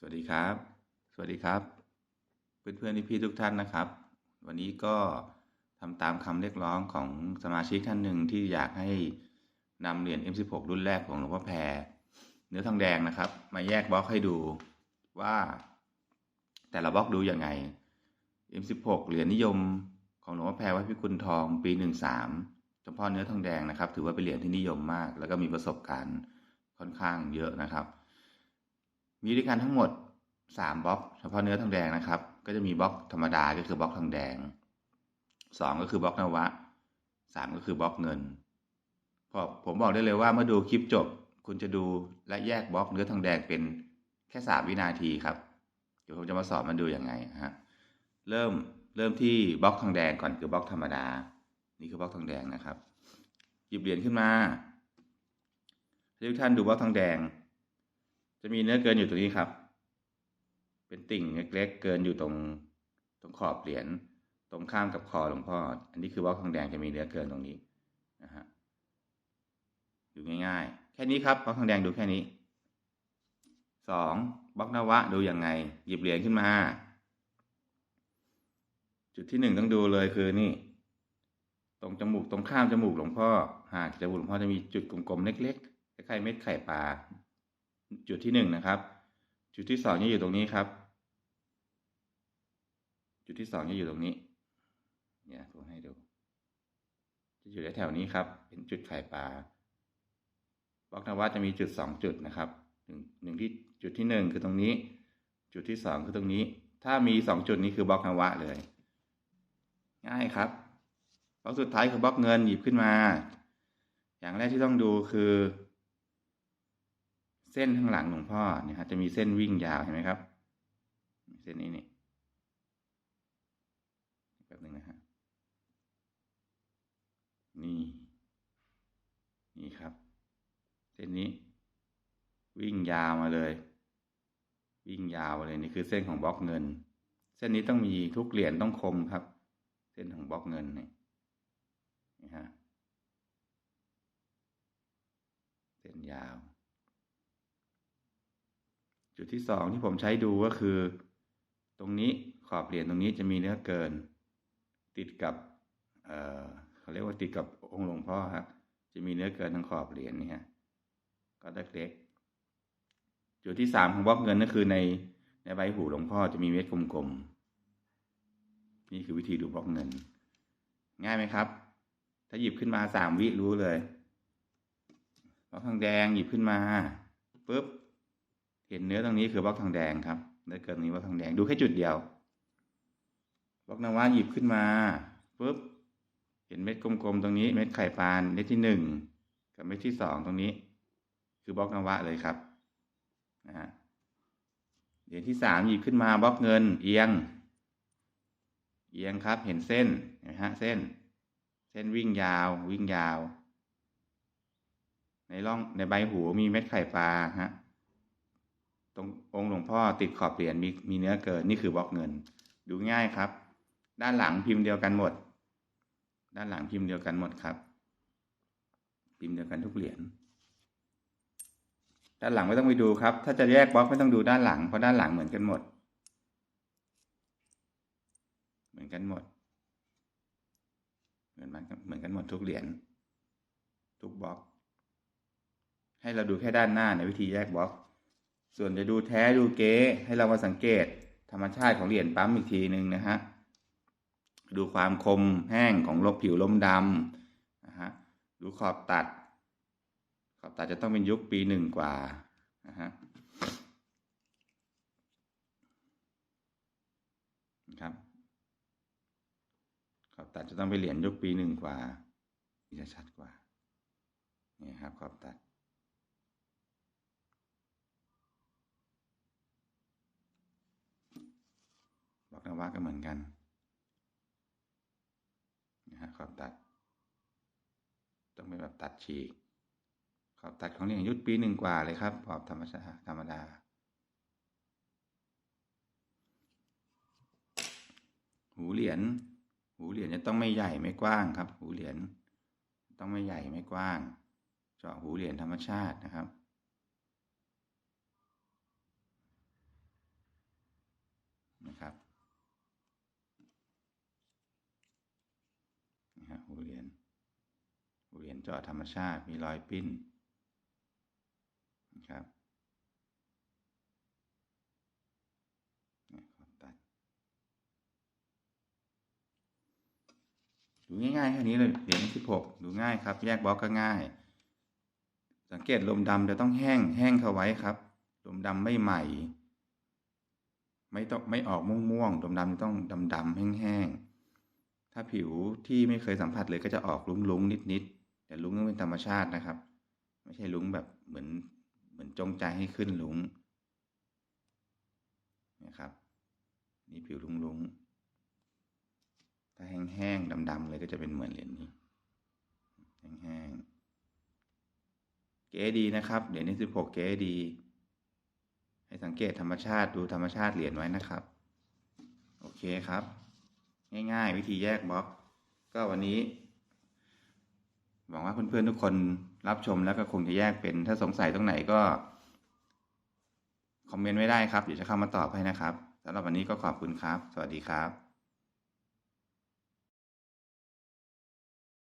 สวัสดีครับ สวัสดีครับ เพื่อนเพื่อนๆพี่ๆทุกท่านนะครับ วันนี้ก็ทำตามคำเรียกร้องของสมาชิกท่านหนึ่งที่อยากให้นำเหรียญ M16 รุ่นแรกของหลวงพ่อแพรเนื้อทองแดงนะครับ มาแยกบล็อกให้ดูว่า แต่ละบล็อกดูยังไง M16 เหรียญนิยมของหลวงพ่อแพรวัดพิกุลทองปี 13เฉพาะเนื้อทองแดงนะครับ ถือว่าเป็นเหรียญที่นิยมมาก แล้วก็มีประสบการณ์ค่อนข้างเยอะนะครับ มีด้วยกันทั้งหมดสามบล็อกเฉพาะเนื้อทองแดงนะครับ ก็จะมีบล็อกธรรมดาก็คือบล็อกทองแดงสองก็คือบล็อกนวะสามก็คือบล็อกเงินพอผมบอกได้เลยว่าเมื่อดูคลิปจบ คุณจะดูและแยกบล็อกเนื้อทองแดงเป็นแค่สามวินาทีครับ เดี๋ยวผมจะมาสอนมันดูยังไงฮะเริ่มเริ่มที่บล็อกทองแดงก่อนคือบล็อกธรรมดา นี่คือบล็อกทองแดงนะครับ หยิบเหรียญขึ้นมาทุกท่านดูบล็อกทองแดง จะมีเนื้อเกินอยู่ตรงนี้ครับ เป็นติ่งเล็กๆเกินอยู่ตรงตรงขอบเหรียญตรงข้ามกับคอหลวงพ่อ อันนี้คือบล็อกทองแดงจะมีเนื้อเกินตรงนี้นะฮะดูง่ายๆ แค่นี้ครับบล็อกทองแดงดูแค่นี้สองบล็อกนวะดูยังไง หยิบเหรียญขึ้นมา จุดที่หนึ่งต้องดูเลยคือนี่ ตรงจมูกตรงข้ามจมูกหลวงพ่อหากจมูกหลวงพ่อจะมีจุดกลมๆเล็กๆคล้ายๆเม็ดไข่ปลา จุดที่หนึ่งนะครับ จุดที่สองจะอยู่ตรงนี้ครับ จุดที่สองจะอยู่ตรงนี้ เนี่ยผมให้ดู จะอยู่แถวนี้ครับ เป็นจุดไข่ปลาบล็อกนวัตจะมีจุดสองจุดนะครับหนึ่งหนึ่งที่จุดที่หนึ่งคือตรงนี้ จุดที่สองคือตรงนี้ ถ้ามีสองจุดนี้คือบล็อกนวะเลย ง่ายครับบล็อกสุดท้ายคือบล็อกเงินหยิบขึ้นมา อย่างแรกที่ต้องดูคือ ส้นข้างหลังหลวงพ่อเนี่ยครับจะมีเส้นวิ่งยาวเห็นไหมครับ เส้นนี้นี่แบบนึงนะฮะนี่นี่ครับ เส้นนี้ วิ่งยาวมาเลย วิ่งยาวมาเลยนี่คือเส้นของบล็อกเงิน เส้นนี้ต้องมีทุกเหรียญต้องคมครับ เส้นของบล็อกเงินนี่นี่ฮะเส้นยาว จุดที่สองที่ผมใช้ดูก็คือ ตรงนี้ขอบเหรียญตรงนี้จะมีเนื้อเกิน ติดกับเอ่อเขาเรียกว่าติดกับองค์หลวงพ่อครับจะมีเนื้อเกินทางขอบเหรียญนี่ฮะก็เล็กๆจุดที่สามของบล็อกเงินก็คือในในใบหูหลวงพ่อจะมีเม็ดกลมๆนี่คือวิธีดูบล็อกเงิน ง่ายไหมครับ ถ้าหยิบขึ้นมาสามวิรู้เลยบล็อกทองแดงหยิบขึ้นมาปุ๊บ เห็นเนื้อตรงนี้คือบล็อกทองแดงครับเนื้อเกินตรงนี้บล็อกทองแดงดูแค่จุดเดียวบล็อกนวะหยิบขึ้นมาปุ๊บเห็นเม็ดกลมๆตรงนี้เม็ดไข่ปลาเม็ดที่หนึ่งกับเม็ดที่สองตรงนี้ คือบล็อกนวะเลยครับนะฮะเหรียญที่สามหยิบขึ้นมาบล็อกเงินเอียง เอียงครับเห็นเส้นเห็นไหมฮะเส้น เส้นวิ่งยาว วิ่งยาว ในร่องในใบหูมีเม็ดไข่ปลาฮะ ตรงองค์หลวงพ่อติดขอบเหรียญมีมีเนื้อเกินนี่คือบล็อกเงิน ดูง่ายครับ ด้านหลังพิมพ์เดียวกันหมด ด้านหลังพิมพ์เดียวกันหมดครับ พิมพ์เดียวกันทุกเหรียญด้านหลังไม่ต้องไปดูครับ ถ้าจะแยกบล็อกไม่ต้องดูด้านหลังเพราะด้านหลังเหมือนกันหมด เหมือนกันหมด เหมือนมันเหมือนกันหมดทุกเหรียญทุกบล็อก ให้เราดูแค่ด้านหน้าในวิธีแยกบล็อก ส่วนจะดูแท้ดูเก๊ให้เรามาสังเกตธรรมชาติของเหรียญปั๊มอีกทีหนึ่งนะฮะ ดูความคมแห้งของลบผิวลมดำนะฮะ ดูขอบตัด ขอบตัดจะต้องเป็นยุคปีหนึ่งกว่านะฮะครับ ขอบตัดจะต้องเป็นเหรียญยุคปีหนึ่งกว่าจะชัดกว่า นี่ครับขอบตัด อกนวะก็เหมือนกันนะฮะขอบตัด ต้องเป็นแบบตัดฉีก ขอบตัดของเรียญยุทธปีหนึ่งกว่าเลยครับขอบธรรมชาติธรรมดาหูเหรียญ หูเหรียญจะต้องไม่ใหญ่ไม่กว้างครับ หูเหรียญต้องไม่ใหญ่ไม่กว้าง เจาะหูเหรียญธรรมชาตินะครับ เจาะธรรมชาติมีรอยปิ้นนะครับตัดดูง่ายๆแค่นี้เลยเหรียญสิบหกดูง่ายครับ แยกบล็อกก็ง่าย สังเกตลมดำจะต้องแห้งแห้งเข้าไว้ครับ ลมดำไม่ใหม่ ไม่ต้องไม่ออกม่วงๆลมดำต้องดำๆแห้งๆถ้าผิวที่ไม่เคยสัมผัสเลยก็จะออกลุ้งๆนิดๆ แต่ลุ้งต้องเป็นธรรมชาตินะครับ ไม่ใช่ลุ้งแบบเหมือนเหมือนจงใจให้ขึ้นลุ้งนะครับ นี่ผิวลุ้งๆ ถ้าแห้งๆดำๆเลยก็จะเป็นเหมือนเหรียญนี้ แห้งๆ เก๋ดีนะครับ เหรียญนี้สิบหกเก๋ดี ให้สังเกตธรรมชาติดูธรรมชาติเหรียญไว้นะครับ โอเคครับ ง่ายๆ วิธีแยกบล็อก ก็วันนี้ หวังว่าเพื่อนๆทุกคนรับชมแล้วก็คงจะแยกเป็น ถ้าสงสัยตรงไหนก็ คอมเมนต์ไว้ได้ครับ เดี๋ยวจะเข้ามาตอบให้นะครับสำหรับวันนี้ก็ขอบคุณครับ สวัสดีครับ